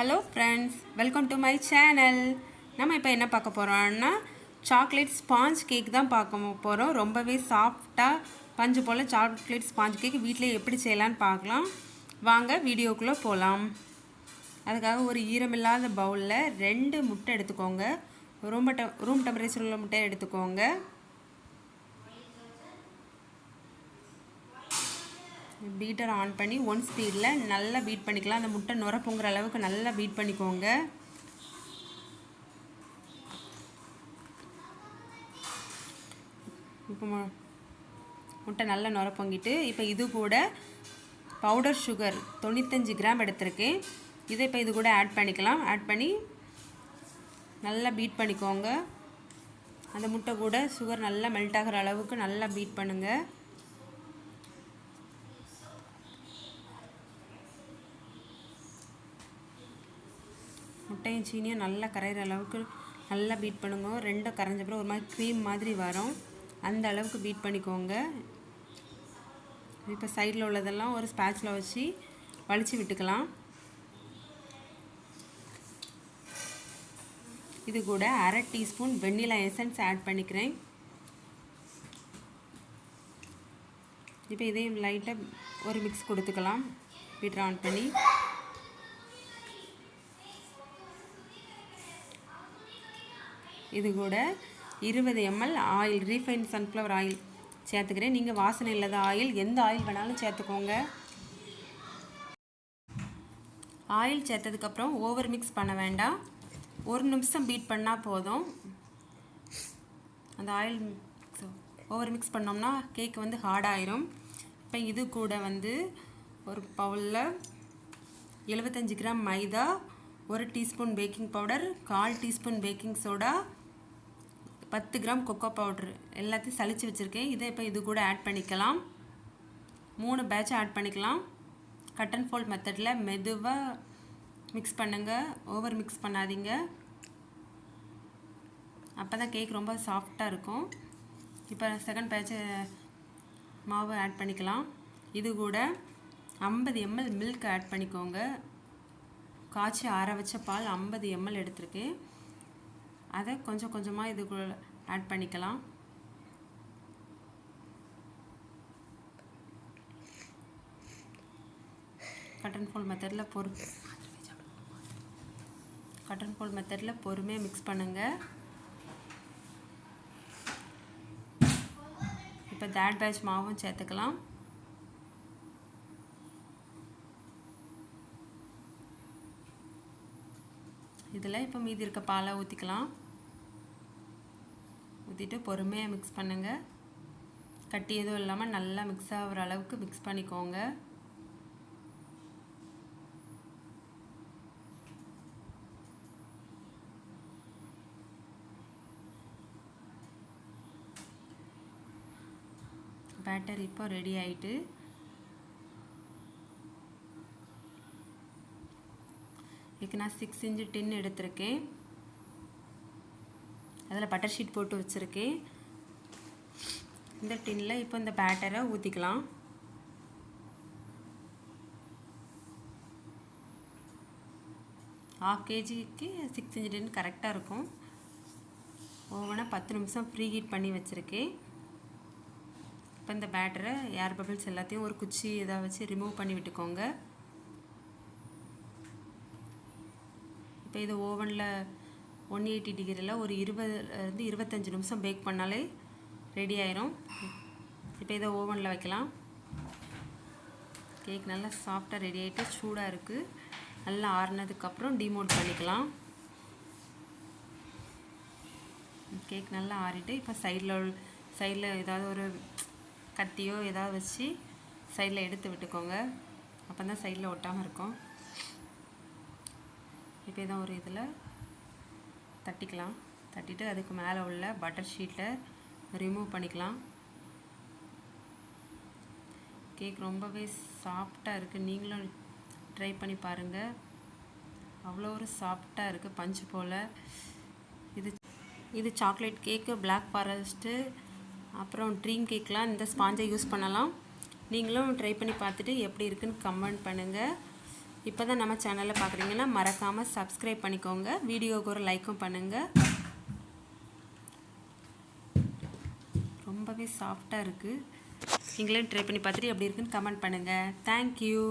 Hello friends welcome to my channel நம்ம இப்போ என்ன பார்க்க போகிறோம்னா சாக்லேட் ஸ்பாஞ்ச் கேக் தான் பார்க்க போகிறோம் ரொம்பவே சாஃப்டாக பஞ்சு போல் சாக்லேட் ஸ்பாஞ்ச் கேக் வீட்டிலே எப்படி செய்யலான்னு பார்க்கலாம். வாங்க வீடியோக்குள்ளே போகலாம் அதுக்காக ஒரு ஈரமில்லாத பவுலில் ரெண்டு முட்டை எடுத்துக்கோங்க. ரொம்ப ட ரூம் டெம்பரேச்சர் உள்ள முட்டை எடுத்துக்கோங்க. பீட்டர் ஆன் பண்ணி ஒன் ஸ்பீடில் நல்லா பீட் பண்ணிக்கலாம். அந்த முட்டை நுர பொங்குற அளவுக்கு நல்லா பீட் பண்ணிக்கோங்க. இப்போ முட்டை நல்லா நுர பொங்கிட்டு இப்போ இது கூட பவுடர் சுகர் தொண்ணூத்தஞ்சு கிராம் எடுத்திருக்கேன். இதை இப்போ இது கூட ஆட் பண்ணிக்கலாம். ஆட் பண்ணி நல்லா பீட் பண்ணிக்கோங்க. அந்த முட்டை கூட சுகர் நல்லா மெல்ட் ஆகிற அளவுக்கு நல்லா பீட் பண்ணுங்கள் முட்டையும் சீனியும் நல்லா கரையிற அளவுக்கு நல்லா பீட் பண்ணுங்க. ரெண்டும் கரைஞ்ச அப்புறம் ஒரு மாதிரி க்ரீம் மாதிரி வரும். அந்த அளவுக்கு பீட் பண்ணிக்கோங்க. இப்போ சைடில் உள்ளதெல்லாம் ஒரு ஸ்பேட்சில் வச்சு வலித்து விட்டுக்கலாம். இது கூட அரை டீஸ்பூன் வெண்ணிலா எசன்ஸ் ஆட் பண்ணிக்கிறேன். இப்போ இதையும் லைட்டாக ஒரு மிக்ஸ் கொடுத்துக்கலாம். பீட்டர் ஆன் பண்ணி. இது கூட இருபது ml oil refine sunflower oil சேர்த்துக்கிறேன். நீங்கள் வாசனை இல்லாத ஆயில் எந்த ஆயில் வேணாலும் சேர்த்துக்கோங்க. ஆயில் சேர்த்ததுக்கப்புறம் ஓவர் மிக்ஸ் பண்ண வேண்டாம். ஒரு நிமிஷம் பீட் பண்ணால் போதும். அந்த ஆயில் ஓவர் மிக்ஸ் பண்ணோம்னா கேக் வந்து ஹார்டாயிரும் இப்போ இது கூட வந்து ஒரு பவுலில் எழுபத்தஞ்சி கிராம் மைதா ஒரு டீஸ்பூன் பேக்கிங் பவுடர் கால் டீஸ்பூன் பேக்கிங் சோடா பத்து கிராம் கொக்கோ பவுட்ரு எல்லாத்தையும் சளிச்சு வச்சுருக்கேன். இதை இப்போ இது கூட ஆட் பண்ணிக்கலாம். மூணு பேட்ச் ஆட் பண்ணிக்கலாம். கட் அண்ட் ஃபோல்ட் மெத்தடில் மெதுவாக மிக்ஸ் பண்ணுங்கள் ஓவர் மிக்ஸ் பண்ணாதீங்க. அப்போ தான் கேக் ரொம்ப சாஃப்டாக இருக்கும். இப்போ செகண்ட் பேட்ச் மாவு ஆட் பண்ணிக்கலாம். இது கூட ஐம்பது எம்எல் மில்க் ஆட் பண்ணிக்கோங்க. காய்ச்சி ஆற வச்ச பால் ஐம்பது எம்எல் எடுத்திருக்கு அதை கொஞ்சம் கொஞ்சமாக இதுக்குள்ள ஆட் பண்ணிக்கலாம். கட்டன் ஃபோல் மெத்தடில் பொறு கட்டன் ஃபோல் மெத்தடில் பொறுமையாக மிக்ஸ் பண்ணுங்கள் இப்போ தேட் பேட்ச் மாவும் சேர்த்துக்கலாம். இதில் இப்போ மீதி இருக்க பாலை ஊற்றிக்கலாம் ஊற்றிட்டு பொறுமையாக மிக்ஸ் பண்ணுங்கள் கட்டி எதுவும் இல்லாமல் நல்லா மிக்ஸ் ஆகிற அளவுக்கு மிக்ஸ் பண்ணிக்கோங்க. பேட்டர் இப்போ ரெடி ஆயிட்டு. இதுக்கு நான் சிக்ஸ் இன்ச்சு டின் எடுத்திருக்கேன். அதில் பட்டர் ஷீட் போட்டு வச்சுருக்கேன். இந்த டின்னில் இப்போ இந்த பேட்டரை ஊற்றிக்கலாம் ஹாஃப் கேஜிக்கு சிக்ஸ் இன்ச் டின் கரெக்டாக இருக்கும். ஓவனை பத்து நிமிஷம் ஃப்ரீ ஹீட் பண்ணி வச்சுருக்கேன். இப்போ இந்த பேட்டரை ஏர் பபிள்ஸ் எல்லாத்தையும் ஒரு குச்சி இதாக வச்சு ரிமூவ் பண்ணி விட்டுக்கோங்க. இப்போ இது ஓவனில் ஒன் எயிட்டி டிகிரியில் ஒரு இருபதுலேருந்து இருபத்தஞ்சி நிமிஷம் பேக் பண்ணாலே ரெடி ஆயிரும். இப்போ இதை ஓவனில் வைக்கலாம். கேக் நல்லா சாஃப்டாக ரெடி ஆகிட்டு சூடாக இருக்குது நல்லா ஆறுனதுக்கப்புறம் டிமோட் பண்ணிக்கலாம். கேக் நல்லா ஆறிட்டு இப்போ சைடில் சைடில் ஏதாவது ஒரு கத்தியோ ஏதாவது வச்சு சைடில் எடுத்து விட்டுக்கோங்க. அப்போ தான் சைடில் ஒட்டாமல் இருக்கும். இப்போ இதான் ஒரு இதில் தட்டிக்கலாம். தட்டிட்டு அதுக்கு மேலே உள்ள பட்டர் ஷீட்டை ரிமூவ் பண்ணிக்கலாம். கேக் ரொம்பவே சாஃப்டாக இருக்குது நீங்களும் ட்ரை பண்ணி பாருங்கள் அவ்வளோ ஒரு சாஃப்டாக இருக்குது பஞ்சு போல். இது இது சாக்லேட் கேக்கு பிளாக் ஃபாரஸ்ட்டு அப்புறம் ட்ரீம் கேக்லாம் இந்த ஸ்பாஞ்சை யூஸ் பண்ணலாம். நீங்களும் ட்ரை பண்ணி பார்த்துட்டு எப்படி இருக்குன்னு கமெண்ட் பண்ணுங்கள் இப்போ தான் நம்ம சேனலில் பார்க்குறீங்கன்னா மறக்காமல் சப்ஸ்கிரைப் பண்ணிக்கோங்க. வீடியோவுக்கு ஒரு லைக்கும் பண்ணுங்கள் ரொம்பவே சாஃப்டாக இருக்குது நீங்களும் ட்ரை பண்ணி பார்த்துட்டு எப்படி இருக்குன்னு கமெண்ட் பண்ணுங்கள் தேங்க்யூ